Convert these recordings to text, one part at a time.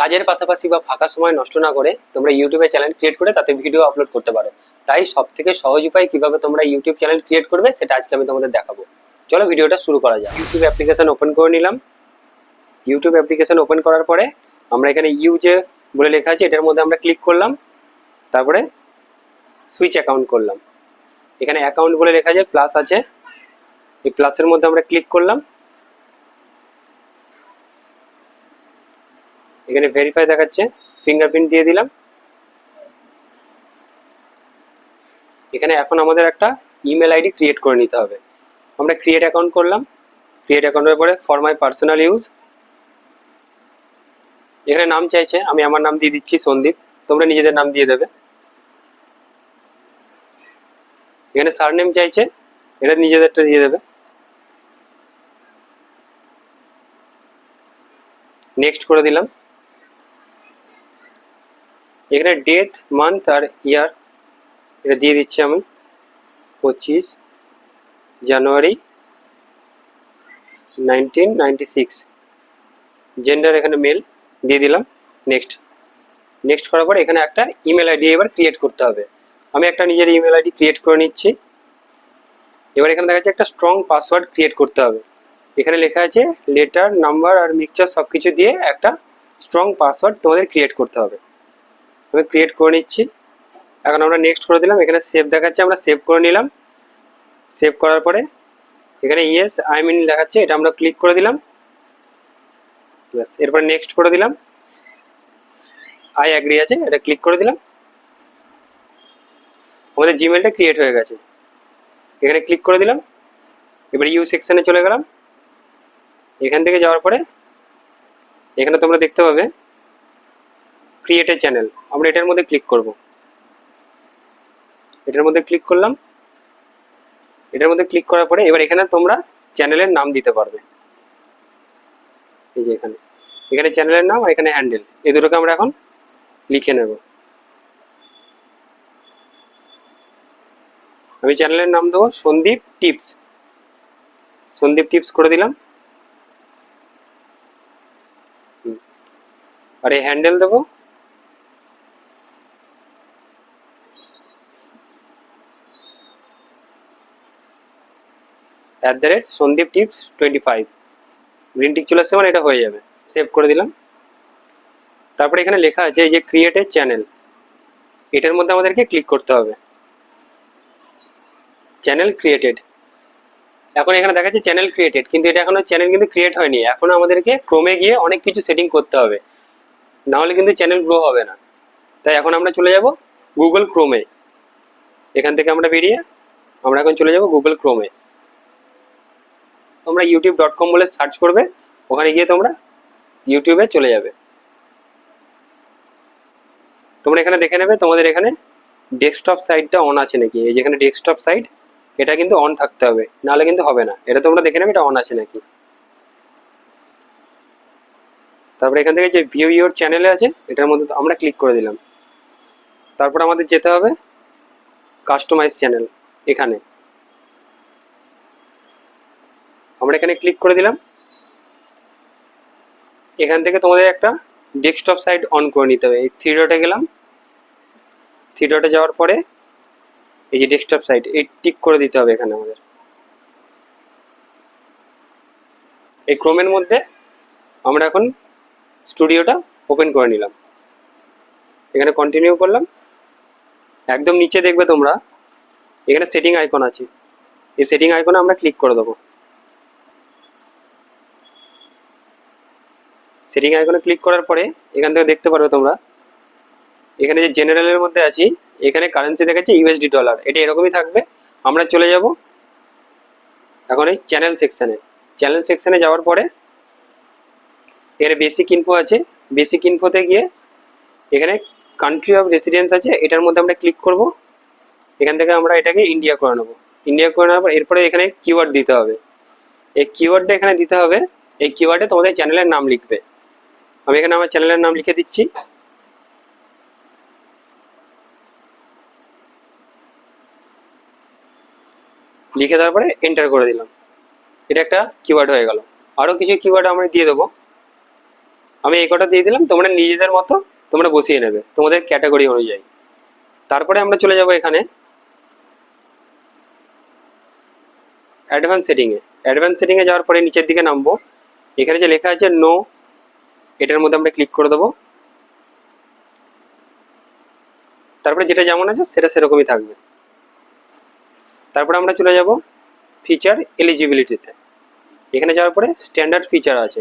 কাজের পাশাপাশি বা ফাঁকা সময় নষ্ট না করে তোমরা ইউটিউবে চ্যানেল ক্রিয়েট করে তাতে ভিডিও আপলোড করতে পারো। তাই সব থেকে সহজ উপায় কীভাবে তোমরা ইউটিউব চ্যানেল ক্রিয়েট করবে সেটা আজকে আমি তোমাদের দেখাবো। চলো ভিডিওটা শুরু করা যাক। ইউটিউব অ্যাপ্লিকেশন ওপেন করে নিলাম। ইউটিউব অ্যাপ্লিকেশন ওপেন করার পরে আমরা এখানে ইউজে বলে লেখা আছে, এটার মধ্যে আমরা ক্লিক করলাম। তারপরে সুইচ অ্যাকাউন্ট করলাম। এখানে অ্যাকাউন্ট বলে লেখা আছে প্লাস আছে। এই প্লাসের মধ্যে আমরা ক্লিক করলাম। এখানে ভেরিফাই দেখাচ্ছে ফিঙ্গারপ্রিন্ট দিয়ে দিলাম। এখানে এখন আমাদের একটা ইমেল আইডি ক্রিয়েট করে নিতে হবে। আমরা ক্রিয়েট অ্যাকাউন্ট করলাম। ক্রিয়েট অ্যাকাউন্টের পরে ফর মাই পার্সোনাল ইউজ এখানে নাম চাইছে, আমি আমার নাম দিয়ে দিচ্ছি সন্দীপ। তোমরা নিজেদের নাম দিয়ে দেবে। এখানে সারনেম চাইছে, এটা নিজেদেরটা দিয়ে দেবে। নেক্সট করে দিলাম। এখানে ডেট মান্থ আর ইয়ার এটা দিয়ে দিচ্ছি আমি। পঁচিশ January nineteen ninety six. Gender এখানে মেল দিয়ে দিলাম। নেক্সট। নেক্সট করার পর এখানে একটা ইমেল আইডি এবার ক্রিয়েট করতে হবে। আমি একটা নিজের ইমেল আইডি ক্রিয়েট করে নিচ্ছি। এবার এখানে দেখা যাচ্ছে একটা স্ট্রং পাসওয়ার্ড ক্রিয়েট করতে হবে। এখানে লেখা আছে লেটার, নাম্বার আর মিক্সচার সব কিছু দিয়ে একটা স্ট্রং পাসওয়ার্ড তোমাদের ক্রিয়েট করতে হবে। আমি ক্রিয়েট করে নিচ্ছি। এখন আমরা নেক্সট করে দিলাম, এখানে সেভ দেখাচ্ছে, আমরা সেভ করে নিলাম। সেভ করার পরে এখানে ইয়েস আই মিন দেখাচ্ছে, এটা আমরা ক্লিক করে দিলাম। ব্যাস, এরপর নেক্সট করে দিলাম। আই অ্যাগ্রি আছে, এটা ক্লিক করে দিলাম। আমাদের জিমেলটা ক্রিয়েট হয়ে গেছে। এখানে ক্লিক করে দিলাম। এবার ইউ সেকশানে চলে গেলাম। এখান থেকে যাওয়ার পরে এখানে তোমরা দেখতে পাবে ক্রিয়েট এ চ্যানেল আমরা এটার মধ্যে ক্লিক করব। এটার মধ্যে ক্লিক করলাম। এটার মধ্যে ক্লিক করার পরে এবার এখানে তোমরা চ্যানেলের নাম দিতে পারবে। এই যে এখানে। এখানে চ্যানেলের নাম আর এখানে হ্যান্ডেল এই দুটোকে আমরা এখন লিখে নেব। আমি চ্যানেলের নাম দেবো সন্দীপ টিপস। সন্দীপ টিপস করে দিলাম। আর এই হ্যান্ডেল দেবো at the rate Sandeep tips twenty five green tick চলে আসছে মানে এটা হয়ে যাবে। সেভ করে দিলাম। তারপরে এখানে লেখা আছে যে ক্রিয়েট এ চ্যানেল এটার মধ্যে আমাদেরকে ক্লিক করতে হবে। চ্যানেল ক্রিয়েটেড এখন এখানে দেখাচ্ছে চ্যানেল ক্রিয়েটেড কিন্তু এটা এখনও চ্যানেল কিন্তু ক্রিয়েট হয়নি। এখন আমাদেরকে ক্রমে গিয়ে অনেক কিছু সেটিং করতে হবে। না হলে কিন্তু চ্যানেল গ্রো হবে না। তাই এখন আমরা চলে যাব গুগল ক্রোমে এখান থেকে আমরা বেরিয়ে আমরা এখন চলে যাব গুগল ক্রোমে তোমরা ইউটিউব ডট কম বলে সার্চ করবে, ওখানে গিয়ে তোমরা ইউটিউবে চলে যাবে। তোমরা এখানে দেখে নেবে, তোমাদের এখানে ডেস্কটপ সাইটটা অন আছে নাকি? এই যেখানে ডেস্কটপ সাইট এটা কিন্তু অন থাকতে হবে, নাহলে কিন্তু হবে না। এটা তোমরা দেখে নেবে, এটা অন আছে নাকি? তারপরে এখান থেকে যে ভিউ ইউর চ্যানেলে আছে, এটার মধ্যে আমরা ক্লিক করে দিলাম। তারপর আমাদের যেতে হবে কাস্টমাইজ চ্যানেল এখানে। আমরা এখানে ক্লিক করে দিলাম। এখান থেকে তোমাদের একটা ডেস্কটপ সাইট অন করে নিতে হবে। এই থ্রি ডটে গেলাম। থ্রি ডটে যাওয়ার পরে এই যে ডেস্কটপ সাইট এই টিক করে দিতে হবে এখানে আমাদের। এই ক্রোমের মধ্যে আমরা এখন স্টুডিওটা ওপেন করে নিলাম। এখানে কন্টিনিউ করলাম। একদম নিচে দেখবে তোমরা, এখানে সেটিং আইকন আছে। এই সেটিং আইকনে আমরা ক্লিক করে দেবো। সেটিং আইকনে ক্লিক করার পরে এখান থেকে দেখতে পারবে তোমরা। এখানে যে জেনারেলের মধ্যে আছি, এখানে কারেন্সি দেখাচ্ছে ইউএসডি ডলার এটা এরকমই থাকবে। আমরা চলে যাব এখন এই চ্যানেল সেকশানে চ্যানেল সেকশানে যাওয়ার পরে এখানে বেসিক ইনফো আছে। বেসিক ইনফোতে গিয়ে এখানে কান্ট্রি অফ রেসিডেন্স আছে, এটার মধ্যে আমরা ক্লিক করব। এখান থেকে আমরা এটাকে ইন্ডিয়া করে নেব। ইন্ডিয়া করে নেওয়ার পর এরপরে এখানে কিওয়ার্ড দিতে হবে। এই কিওয়ার্ডটা এখানে দিতে হবে। এই কিওয়ার্ডে তোমাদের চ্যানেলের নাম লিখবে। আমি এখানে আমার চ্যানেলের নাম লিখে দিচ্ছি। লিখে দেওয়ার পরে এন্টার করে দিলাম। এটা একটা কিওয়ার্ড হয়ে গেল। আরও কিছু কিওয়ার্ড আমরা দিয়ে দেবো। আমি এই কটা দিয়ে দিলাম, তোমরা নিজেদের মতো তোমরা বসিয়ে নেবে, তোমাদের ক্যাটাগরি অনুযায়ী। তারপরে আমরা চলে যাব এখানে। অ্যাডভান্স সেটিংয়ে অ্যাডভান্স সেটিংয়ে যাওয়ার পরে নিচের দিকে নামবো। এখানে যে লেখা আছে নো এটার মধ্যে আমরা ক্লিক করে দেবো। তারপরে যেটা যেমন আছে, সেটা সেরকমই থাকবে। তারপরে আমরা চলে যাব ফিচার এলিজিবিলিটিতে এখানে যাওয়ার পরে স্ট্যান্ডার্ড ফিচার আছে।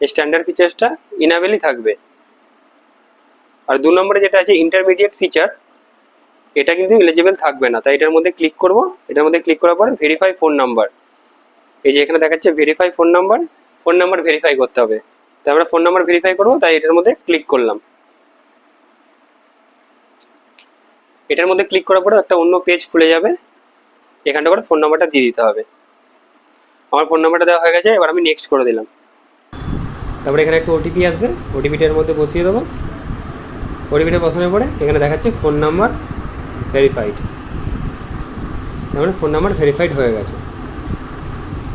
এই স্ট্যান্ডার্ড ফিচার্সটা ইনাবেলই থাকবে। আর দু নম্বরে যেটা আছে ইন্টারমিডিয়েট ফিচার এটা কিন্তু এলিজিবল থাকবে না। তাই এটার মধ্যে ক্লিক করব। এটার মধ্যে ক্লিক করার পরে ভেরিফাই ফোন নাম্বার এই যে এখানে দেখাচ্ছে verify phone number phone number verify করতে হবে। তাই আমরা ফোন নাম্বার ভেরিফাই করব, তাই এটার মধ্যে ক্লিক করলাম। এটার মধ্যে ক্লিক করার পরে একটা অন্য পেজ খুলে যাবে। এখানটা করে ফোন নাম্বারটা দিয়ে দিতে হবে। আমার ফোন নাম্বারটা দেওয়া হয়ে গেছে, এবার আমি নেক্সট করে দিলাম। তারপরে এখানে একটা ওটিপি আসবে ওটিপিটার মধ্যে বসিয়ে দেবো। ওটিপিটা বসানোর পরে এখানে দেখাচ্ছে ফোন নাম্বার ভেরিফাইড তার মানে ফোন নাম্বার ভেরিফাইড হয়ে গেছে।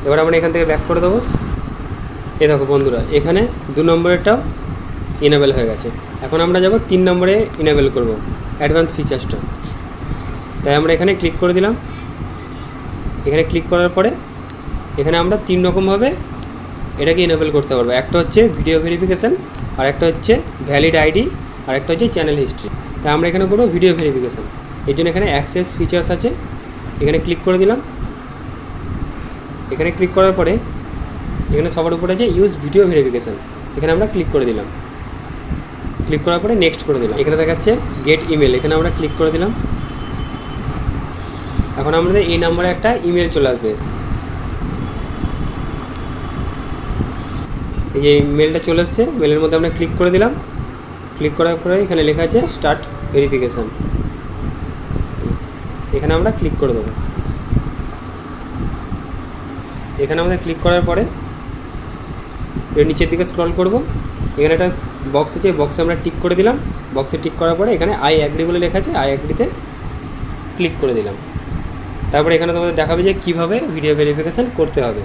এবার আমরা এখান থেকে ব্যাক করে দেবো। এ দেখো বন্ধুরা, এখানে দু নম্বরেরটাও ইনেবেল হয়ে গেছে। এখন আমরা যাব তিন নম্বরে ইনেবেল করব অ্যাডভান্স ফিচার্সটা তাই আমরা এখানে ক্লিক করে দিলাম। এখানে ক্লিক করার পরে এখানে আমরা তিন রকমভাবে এটাকে ইনেবল করতে পারব। একটা হচ্ছে ভিডিও ভেরিফিকেশান আর একটা হচ্ছে ভ্যালিড আইডি আর একটা হচ্ছে চ্যানেল হিস্ট্রি তাই আমরা এখানে করব ভিডিও ভেরিফিকেশান এর জন্য এখানে অ্যাক্সেস ফিচার্স আছে। এখানে ক্লিক করে দিলাম। এখানে ক্লিক করার পরে এখানে সবার উপরে যে ইউজ ভিডিও ভেরিফিকেশান এখানে আমরা ক্লিক করে দিলাম। ক্লিক করার পরে নেক্সট করে দিলাম। এখানে দেখাচ্ছে গেট ইমেল এখানে আমরা ক্লিক করে দিলাম। এখন আমাদের এই নাম্বারে একটা ইমেল চলে আসবে। এই যে মেলটা চলে এসছে মেলের মধ্যে আমরা ক্লিক করে দিলাম। ক্লিক করার পরে এখানে লেখা আছে স্টার্ট ভেরিফিকেশান এখানে আমরা ক্লিক করে দেবো। এখানে আমাদের ক্লিক করার পরে এর নিচের দিকে স্ক্রল করব। এখানে একটা বক্স আছে বক্সে আমরা টিক করে দিলাম। বক্সে টিক করার পরে এখানে আই অ্যাগ্রি বলে লেখা আছে আই অ্যাগ্রিতে ক্লিক করে দিলাম। তারপরে এখানে তোমাদের দেখাবে যে কীভাবে ভিডিও ভেরিফিকেশান করতে হবে।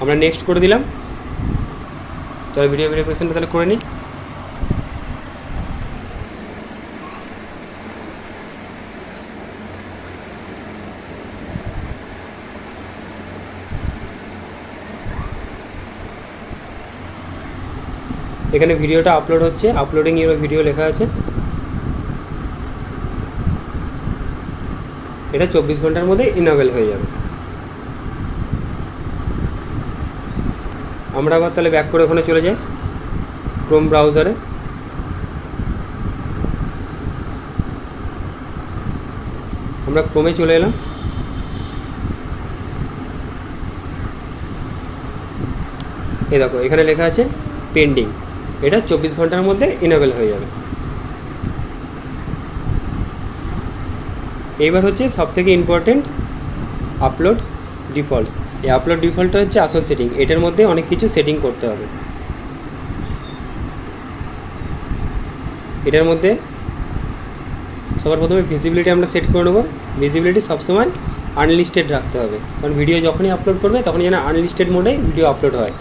আমরা নেক্সট করে দিলাম। তাহলে ভিডিও ভেরিফিকেশানটা তাহলে করে নিই। এখানে ভিডিওটা আপলোড হচ্ছে আপলোডিং ইউর ভিডিও লেখা আছে। এটা চব্বিশ ঘণ্টার মধ্যে ইনাবেল হয়ে যাবে। আমরা আবার তাহলে ব্যাক করে ওখানে চলে যাই ক্রোম ব্রাউজারে আমরা ক্রোমে চলে এলাম। এই দেখো, এখানে লেখা আছে পেন্ডিং এটা চব্বিশ ঘণ্টার মধ্যে ইনেবল হয়ে যাবে। এইবার হচ্ছে সব থেকে ইম্পর্টেন্ট আপলোড ডিফল্টস এই আপলোড ডিফল্টটা হচ্ছে আসল সেটিং এটার মধ্যে অনেক কিছু সেটিং করতে হবে। এটার মধ্যে সবার প্রথমে ভিজিবিলিটি আমরা সেট করে নেব। ভিজিবিলিটি সবসময় আনলিস্টেড রাখতে হবে। কারণ ভিডিও যখনই আপলোড করবে, তখনই যেন আনলিস্টেড মোডে ভিডিও আপলোড হয়।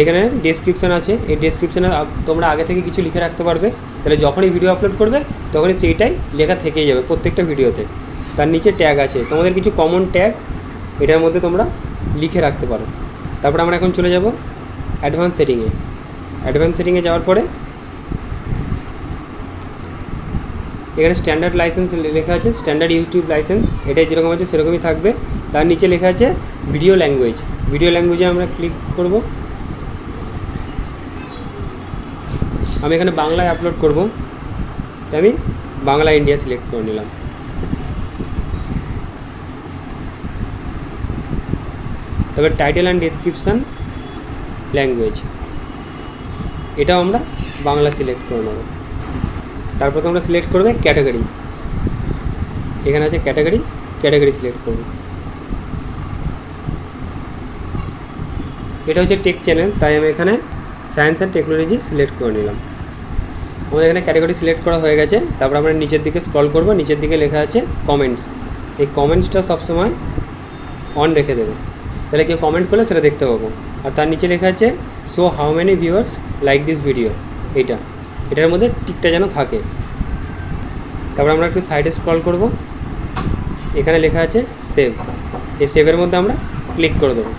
এখানে ডেসক্রিপশান আছে। এই ডেসক্রিপশানে তোমরা আগে থেকে কিছু লিখে রাখতে পারবে। তাহলে যখনই ভিডিও আপলোড করবে, তখনই সেইটাই লেখা থেকেই যাবে প্রত্যেকটা ভিডিওতে তার নিচে ট্যাগ আছে। তোমাদের কিছু কমন ট্যাগ এটার মধ্যে তোমরা লিখে রাখতে পারো। তারপর আমরা এখন চলে যাব অ্যাডভান্স সেটিংয়ে অ্যাডভান্স সেটিংয়ে যাওয়ার পরে এখানে স্ট্যান্ডার্ড লাইসেন্স লেখা আছে স্ট্যান্ডার্ড ইউটিউব লাইসেন্স এটাই যেরকম আছে সেরকমই থাকবে। তার নিচে লেখা আছে ভিডিও ল্যাঙ্গুয়েজ ভিডিও ল্যাঙ্গুয়েজে আমরা ক্লিক করব। আমি এখানে বাংলায় আপলোড করব। তাই আমি বাংলা ইন্ডিয়া সিলেক্ট করে নিলাম। তবে টাইটেল অ্যান্ড ডিসক্রিপশান ল্যাঙ্গুয়েজ এটাও আমরা বাংলা সিলেক্ট করে নেব। তারপর তোমরা সিলেক্ট করবে ক্যাটাগরি এখানে আছে ক্যাটাগরি ক্যাটাগরি সিলেক্ট করবে। এটা হচ্ছে টেক চ্যানেল তাই আমি এখানে সায়েন্স অ্যান্ড টেকনোলজি সিলেক্ট করে নিলাম। আমাদের এখানে ক্যাটাগরি সিলেক্ট করা হয়ে গেছে। তারপর আমরা নিচের দিকে স্ক্রল করব, নিচের দিকে লেখা আছে কমেন্টস এই কমেন্টসটা সবসময় অন রেখে দেবে। তাহলে কেউ কমেন্ট করলে সেটা দেখতে পাবো। আর তার নিচে লেখা আছে show how many viewers like this video এইটা। এটার মধ্যে টিকটা যেন থাকে। তারপর আমরা একটু সাইডে স্ক্রল করব। এখানে লেখা আছে সেভ এই সেভের মধ্যে আমরা ক্লিক করে দেবো।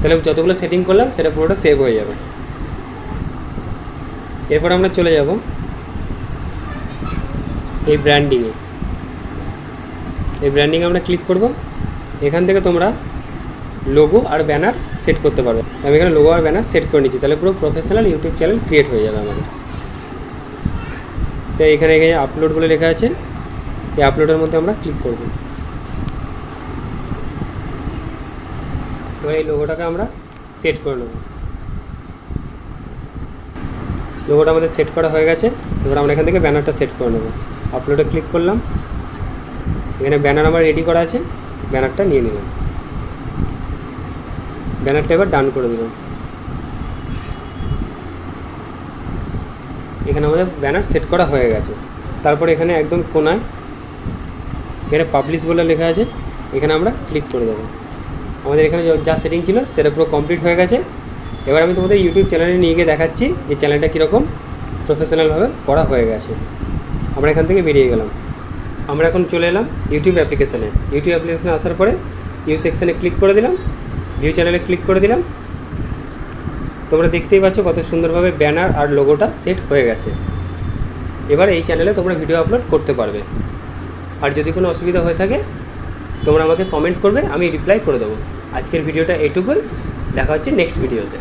তাহলে যতগুলো সেটিং করলাম, সেটা পুরোটা সেভ হয়ে যাবে। এরপর আমরা চলে যাব এই ব্র্যান্ডিংয়ে এই ব্র্যান্ডিং আমরা ক্লিক করব। এখান থেকে তোমরা লোগো আর ব্যানার সেট করতে পারবে। আমি এখানে লোগো আর ব্যানার সেট করে নিচ্ছি। তাহলে পুরো প্রফেশনাল ইউটিউব চ্যানেল ক্রিয়েট হয়ে যাবে আমাদের। তো এখানে এখানে আপলোড বলে লেখা আছে। এই আপলোডের মধ্যে আমরা ক্লিক করব। এবার এই লোগোটাকে আমরা সেট করে নেব। লোগোটা আমাদের সেট করা হয়ে গেছে। এবার আমরা এখান থেকে ব্যানারটা সেট করে নেব। আপলোডে ক্লিক করলাম। এখানে ব্যানার আমার রেডি করা আছে। ব্যানারটা নিয়ে নিলাম। ব্যানারটা এবার ডান করে দিলাম। এখানে আমাদের ব্যানার সেট করা হয়ে গেছে। তারপর এখানে একদম কোনায় এখানে পাবলিশ বলে লেখা আছে। এখানে আমরা ক্লিক করে দেবো। আমাদের এখানে যা- সেটিং ছিল, সেটা পুরো কমপ্লিট হয়ে গেছে। এবার আমি তোমাদের ইউটিউব চ্যানেলে নিয়ে গিয়ে দেখাচ্ছি যে চ্যানেলটা কীরকম প্রফেশনালভাবে করা হয়ে গেছে। আমরা এখান থেকে বেরিয়ে গেলাম। আমরা এখন চলে এলাম ইউটিউব অ্যাপ্লিকেশানে ইউটিউব অ্যাপ্লিকেশানে আসার পরে ইউ সেকশানে ক্লিক করে দিলাম। ভিউ চ্যানেলে ক্লিক করে দিলাম। তোমরা দেখতেই পাচ্ছ কত সুন্দরভাবে ব্যানার আর লোগোটা সেট হয়ে গেছে। এবার এই চ্যানেলে তোমরা ভিডিও আপলোড করতে পারবে। আর যদি কোনো অসুবিধা হয়ে থাকে, তোমরা আমাকে কমেন্ট করবে, আমি রিপ্লাই করে দেবো। আজকের ভিডিওটা এটুকুই। দেখা হচ্ছে নেক্সট ভিডিওতে